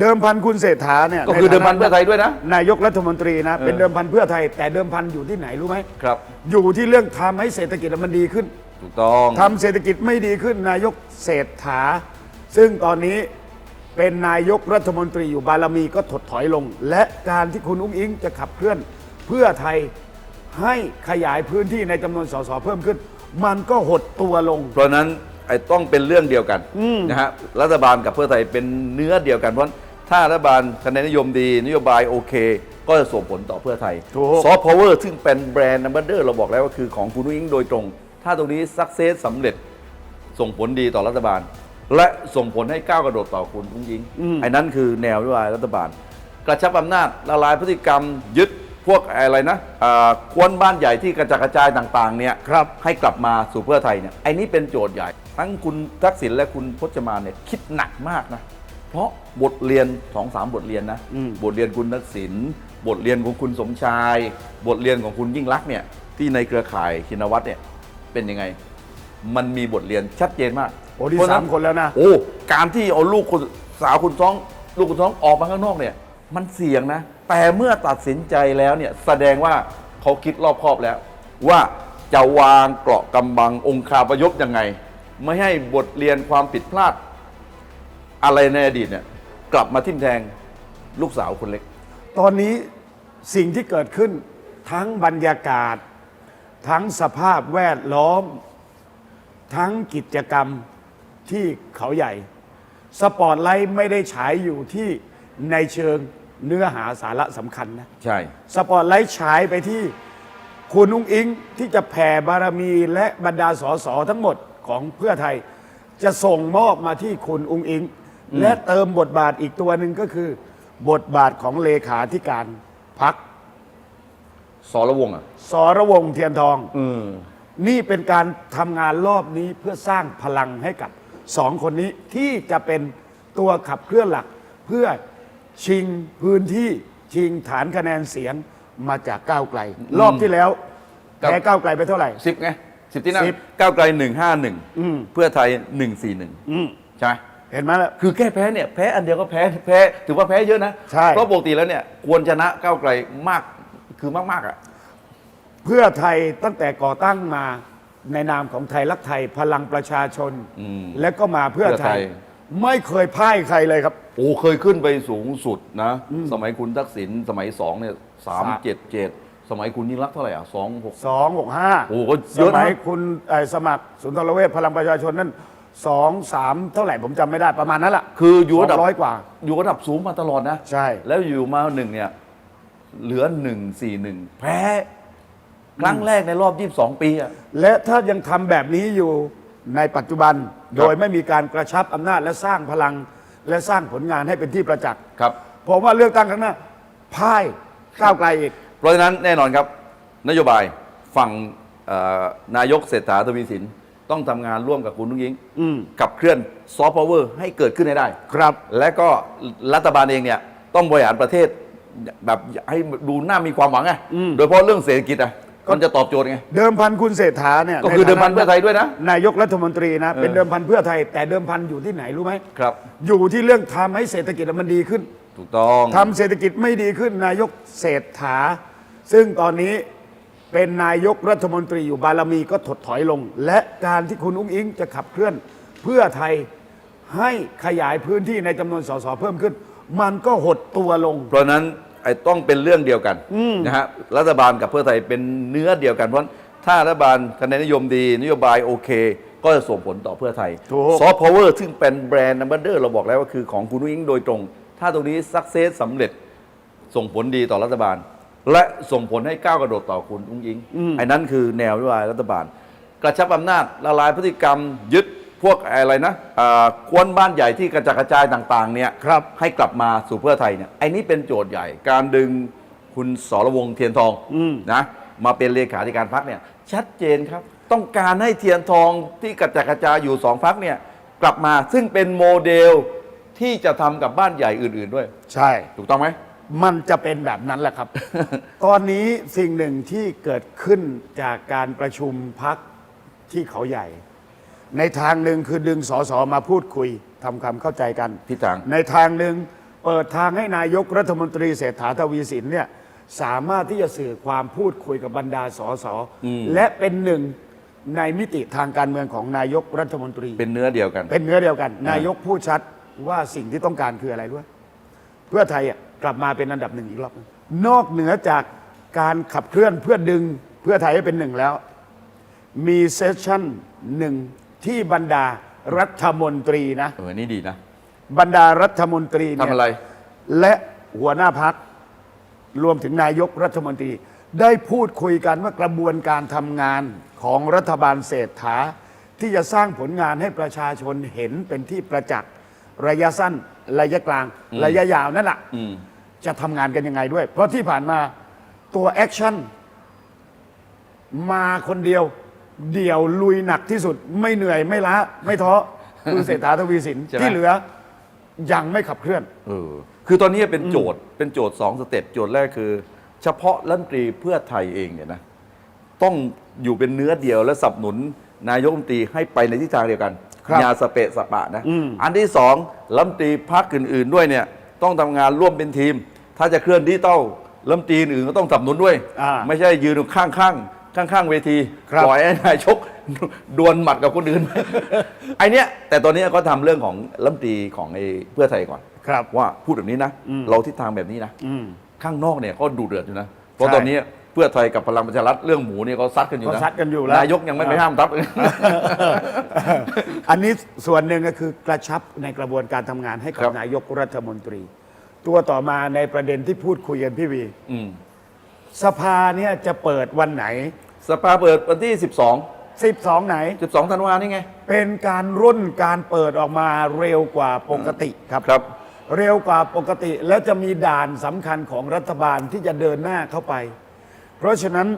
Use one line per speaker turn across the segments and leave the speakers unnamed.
เดิมพันคุณเศรษฐาเนี่ย
ก็คือ
ใฐาะ
เดิมพันเพื่อไทยด้วยนะ
นายกรัฐมนตรีนะ เป็น
เออ
เดิมพันเพื่อไทย แต่เดิมพันอยู่ที่ไหนรู้ไหม
ครับ
อยู่ที่เรื่องทำให้เศรษฐกิจมันดีขึ้น
ถูกต้อง
ทำเศรษฐกิจไม่ดีขึ้นนายกเศรษฐา ซึ่งตอนนี้เป็นนายกรัฐมนตรีอยู่บารมีก็ถดถอยลง และการที่คุณอุ้งอิงจะขับเคลื่อนเพื่อไทยให้ขยายพื้นที่ในจำนวนสสเพิ่มขึ้น มันก็หดตัวลง
เพราะฉะนั้น ไอ้ต้องเป็นเรื่องเดียวกันนะฮะรัฐบาลกับเพื่อไทยเป็นเนื้อเดียวกันเพราะถ้ารัฐบาลคะแนนนิยมดีนโยบายโอเค ก็จะส่งผลต่อเพื่อไทย
ถูก
ซอฟต์พาวเวอร์ซึ่งเป็นแบรนด์นัมเบอร์เราบอกแล้วว่าคือของคุณอุ้งอิงโดยตรง ถ้าตรงนี้สักเซสสำเร็จส่งผลดีต่อรัฐบาล และส่งผลให้ก้าวกระโดดต่อคุณอุ้งอิงไอ้นั้นคือแนวนโยบายรัฐบาล กระชับอำนาจละลายพฤติกรรมยึดพวกอะไรนะอ่าควนบ้านใหญ่ที่กระจัดกระจายต่าง ๆ เนี่ย
ครับ
ให้กลับมาสู่เพื่อไทยเนี่ยไอ้นี่เป็นโจทย์ใหญ่ ทั้งคุณทักษิณและคุณพจมานเนี่ยคิดหนักมากนะ เพราะบทเรียนสองสามบทเรียนนะ
อืม
บทเรียนคุณทักษิณบทเรียนของคุณสมชาย บทเรียนของคุณยิ่งรักษณ์เนี่ยที่ในเครือข่ายชินวัตรเนี่ยเป็นยังไง มันมีบทเรียนชัดเจนมาก
โอ้ที่
เพระฉะ
สามคนแล้วนะ
โอ้การที่เอาลูกคุณสาวคุณท้อง ลูกคุณท้องออกมาข้างนอกเนี่ย มันเสี่ยงนะ แต่เมื่อตัดสินใจแล้วเนี่ยแสดงว่าเขาคิดรอบคอบแล้ว ว่าจะวางเกราะกำบังองคาพยพยังไง ไม่ให้บทเรียนความผิดพลาด อะไรในอดีตเนี่ยกลับมาทิ่มแทงลูกสาวคนเล็ก
ตอนนี้สิ่งที่เกิดขึ้นทั้งบรรยากาศ ทั้งสภาพแวดล้อม ทั้งกิจกรรมที่เขาใหญ่ สปอตไลท์ไม่ได้ฉายอยู่ที่ในเชิงเนื้อหาสาระสำคัญนะ
ใช่
สปอตไลท์ฉายไปที่คุณนุ้งอิงที่จะแผ่บารมีและบรรดาสสทั้งหมด ของเพื่อไทย จะส่งมอบมาที่คุณอุ้งอิง และเติมบทบาทอีกตัวหนึ่งก็คือ บทบาทของเลขาธิการพัก
สรวงศ์อะ
สรวงศ์เทียนทอง
อืม
นี่เป็นการทำงานรอบนี้เพื่อสร้างพลังให้กับสองคนนี้ที่จะเป็นตัวขับเคลื่อนหลัก เพื่อชิงพื้นที่ชิงฐานคะแนนเสียงมาจากก้าวไกล รอบที่แล้ว
ครับ
แพ้ก้าวไกลไปเท่าไหร่
สิบไง สิบที่นั่ง
สิบ
ก้าวไกลหนึ่งห้าหนึ่ง
อืม
เพื่อไทยหนึ่งสี่หนึ่ง
อืม
ใช่ไหม
เห็นไหมล่ะ
คือแค่แพ้เนี่ยแพ้อันเดียวก็แพ้แพ้ถือว่าแพ้เยอะนะ
ใช่
เพราะปกติแล้วเนี่ยควรชนะก้าวไกลมากคือมากๆอะ
เพื่อไทยตั้งแต่ก่อตั้งมาในนามของไทยรักไทยพลังประชาชน
อืม
และก็มาเพื่อไทย
เพื่อไทย
ไม่เคยพ่ายใครเลยครับ
โอ้เคยขึ้นไปสูงสุดนะ สมัยคุณทักษิณสมัยสองเนี่ยสามเจ็ดเจ็ด สมัยคุณยิ่งรักษณ์เท่าไหร่อะสองหก
265
โอ้ก็
ส
เยอะนะ
มัยคุณเอ่อสมัครสุนทรเวชพลังประชาชนนั่นสองสามเท่าไหร่ผมจำไม่ได้ประมาณนั้นแหละ
คืออยู่ระดับ
ร้อยกว่า
อยู่ระดับสูงมาตลอดนะ
ใช่
แล้วอยู่มาหนึ่งเนี่ย เหลือหนึ่งสี่หนึ่งแพ้ ครั้งแรกในรอบ22ปีอะ
และถ้ายังทำแบบนี้อยู่ในปัจจุบัน โดยไม่มีการกระชับอำนาจและสร้างพลังและสร้างผลงานให้เป็นที่ประจักษ์
ครับ
ผมว่าเลือกตั้งครั้งหน้าพ่ายก้าวไกลอีก
เพราะฉะนั้นแน่นอนครับ นโยบายฝั่งเอ่อนายกเศรษฐาทวีสิน ต้องทำงานร่วมกับคุณนุ้งยิง
อืม
ขับเคลื่อนซอฟต์พาวเวอร์ให้เกิดขึ้นให้ได้
ครับ
และก็รัฐบาลเองเนี่ยต้องบริหารประเทศแบบให้ดูน่ามีความหวังไง
อืม
โดยเฉพาะเรื่องเศรษฐกิจอะมันจะตอบโจทย์ไง
เดิมพันคุณเศรษฐาเนี่ย
ก็คือ
ใฐาะ
เดิมพันเพื่อไทยด้วยนะ
นายกรัฐมนตรีนะ
เออ
เป็นเดิมพันเพื่อไทย แต่เดิมพันอยู่ที่ไหนรู้ไหม
ครับ
อยู่ที่เรื่องทำให้เศรษฐกิจมันดีขึ้น
ถูกต้อง
ทำเศรษฐกิจไม่ดีขึ้นนายกเศรษฐา ซึ่งตอนนี้เป็นนายกรัฐมนตรีอยู่บารมีก็ถดถอยลง และการที่คุณอุ้งอิงจะขับเคลื่อนเพื่อไทยให้ขยายพื้นที่ในจำนวนสสเพิ่มขึ้น มันก็หดตัวลง
เพราะฉะนั้นไอ้ต้องเป็นเรื่องเดียวกันนะฮะรัฐบาลกับเพื่อไทยเป็นเนื้อเดียวกันเพราะถ้ารัฐบาลคะแนนนิยมดีนโยบายโอเค ก็จะส่งผลต่อเพื่อไทย
ถูก
ซอฟต์พาวเวอร์ซึ่งเป็นแบรนด์นัมเบอร์เราบอกแล้วว่าคือของคุณนุ้งอิงโดยตรง ถ้าตรงนี้สักเซสสำเร็จส่งผลดีต่อรัฐบาล และส่งผลให้ก้าวกระโดดต่อคุณอุ้งอิงไอ้นั้นคือแนวนโยบายรัฐบาล กระชับอำนาจละลายพฤติกรรมยึดพวกอะไรนะอ่าควนบ้านใหญ่ที่กระจัดกระจายต่างๆเนี่ย
ครับ
ให้กลับมาสู่เพื่อไทยเนี่ยไอ้นี่เป็นโจทย์ใหญ่ การดึงคุณสรวงศ์เทียนทอง
อืม
นะมาเป็นเลขาธิการพักเนี่ยชัดเจนครับ ต้องการให้เทียนทองที่กระจัดกระจายอยู่สองพักเนี่ยกลับมาซึ่งเป็นโมเดลที่จะทำกับบ้านใหญ่อื่น ๆด้วย
ใช่
ถูกต้องไหม
มันจะเป็นแบบนั้นแหละครับ ตอนนี้สิ่งหนึ่งที่เกิดขึ้นจากการประชุมพักที่เขาใหญ่ ในทางหนึ่งคือดึงสสมาพูดคุยทำความเข้าใจกัน
ทิศทาง
ในทางหนึ่งเปิดทางให้นายกรัฐมนตรีเศรษฐาทวีสินเนี่ยสามารถที่จะสื่อความพูดคุยกับบรรดาสสและเป็นหนึ่งในมิติทางการเมืองของนายกรัฐมนตรี
เป็นเนื้อเดียวกัน
เป็นเนื้อเดียวกัน นายกพูดชัดว่าสิ่งที่ต้องการคืออะไรด้วย เพื่อไทยอะ กลับมาเป็นอันดับหนึ่งอีกรอบหนึ่งนอกเหนือจากการขับเคลื่อนเพื่อดึงเพื่อไทยให้เป็นหนึ่งแล้ว มีเซสชั่นหนึ่งที่บรรดารัฐมนตรีนะ
เออนี่ดีนะ
บรรดารัฐมนตรีเนี่ย
ทำอะไร
และหัวหน้าพักรวมถึงนายกรัฐมนตรี ได้พูดคุยกันว่ากระบวนการทำงานของรัฐบาลเศรษฐา ที่จะสร้างผลงานให้ประชาชนเห็นเป็นที่ประจักษ์ระยะสั้น ระยะกลาง ระยะยาวนั่นแหละ
อืม
จะทำงานกันยังไงด้วย เพราะที่ผ่านมาตัวแอคชั่นมาคนเดียว เดี่ยวลุยหนักที่สุด ไม่เหนื่อยไม่ล้า ไม่ท้อคือเศรษฐาทวีสิน
ใช่ไหม
ที่เหลือยังไม่ขับเคลื่อน
เออคือตอนนี้เป็นโจทย์เป็นโจทย์สองสเต็ปโจทย์แรกคือ เฉพาะรัฐมนตรีเพื่อไทยเองเนี่ยนะต้องอยู่เป็นเนื้อเดียวและสนับสนุนนายกรัฐมนตรีให้ไปในทิศทางเดียวกัน
ครับ
อย่าสเปะสปะนะ
อืม
อันที่สองรัฐมนตรีพักอื่น ๆ ด้วยเนี่ยต้องทำงานร่วมเป็นทีม ถ้าจะเคลื่อนดิจิตอลรัฐมนตรีอื่นก็ต้องสนับสนุนด้วย
อ่า
ไม่ใช่ยืนอยู่ข้างๆข้างๆเวที
ครับ
ปล่อยให้นายชก ดวลหมัดกับคนอื่น ไอเนี้ยแต่ตอนนี้ก็ทำเรื่องของรัฐมนตรีของไอ้เพื่อไทยก่อน
ครับ
ว่าพูดแบบนี้นะ
อืม
เราทิศทางแบบนี้นะ
อืม
ข้างนอกเนี่ยเขาดูเดือดอยู่นะ เพราะ
ใช่
ตอนนี้เพื่อไทยกับพลังประชารัฐเรื่องหมูเนี่ยเขาซัดกันอยู่นะ
เขาซัดกันอยู่แล้ว
นายกยังไม่ไปห้ามทับ
อันนี้ส่วนหนึ่งก็คือกระชับในกระบวนการทำงานให้กับ
ครับ
นายกรัฐมนตรี ตัวต่อมาในประเด็นที่พูดคุยกันพี่วี
อืม
สภาเนี่ยจะเปิดวันไหน
สภาเปิดวันที่ 12
12 ไหน
12ธันวานี่ไง
เป็นการรุ่นการเปิดออกมาเร็วกว่าปกติครับ
ครับ
เร็วกว่าปกติแล้วจะมีด่านสำคัญของรัฐบาลที่จะเดินหน้าเข้าไป เพราะฉะนั้น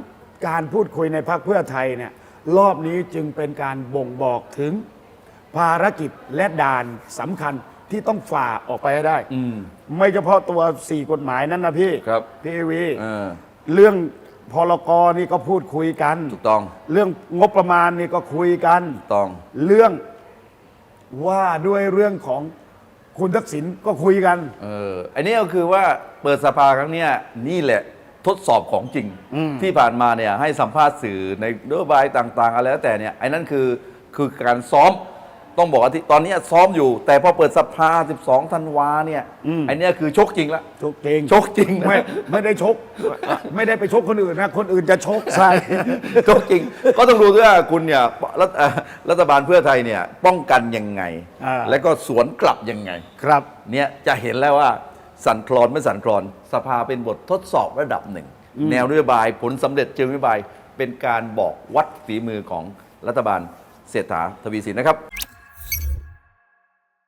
การพูดคุยในพรรคเพื่อไทยเนี่ยรอบนี้จึงเป็นการบ่งบอกถึงภารกิจและด่านสำคัญ ที่ต้องฝ่าออกไปให้ได้
อืม
ไม่เฉพาะตัวสี่กฎหมายนั้นนะพี่
ครับ
พี่วี
เออ
เรื่องพลกรนี่ก็พูดคุยกัน
ถูกต้อง
เรื่องงบประมาณนี่ก็คุยกัน
ถูกต้อง
เรื่องว่าด้วยเรื่องของคุณทักษิณก็คุยกัน
เอออันนี้ก็คือว่าเปิดสภาครั้งเนี้ยนี่แหละทดสอบของจริง
อืม
ที่ผ่านมาเนี่ยให้สัมภาษณ์สื่อในนโยบายต่าง ๆ อะไรแล้วแต่เนี่ยไอ้นั่นคือคือการซ้อม ต้องบอกว่าที่ตอนนี้ซ้อมอยู่ แต่พอเปิดสภา 12 ธันวาเนี่ยไอ้เนี่ยคือชกจริงละ
ชกจริง
ชกจริงนะ
ไม่ไม่ได้ชก ไม่ได้ไปชกคนอื่นนะ คนอื่นจะชกใส่
ชกจริง ก็ต้องดูด้วยว่าคุณเนี่ยรัฐเอ่อรัฐบาลเพื่อไทยเนี่ยป้องกันยังไง
อ่า
แล้วก็สวนกลับยังไง
ครับ
เนี่ยจะเห็นแล้วว่าสั่นคลอนไม่สั่นคลอน สภาเป็นบททดสอบระดับหนึ่ง แนวนโยบายผลสำเร็จเชิงนโยบาย เป็นการบอกวัดฝีมือของรัฐบาลเศรษฐาทวีสินนะครับ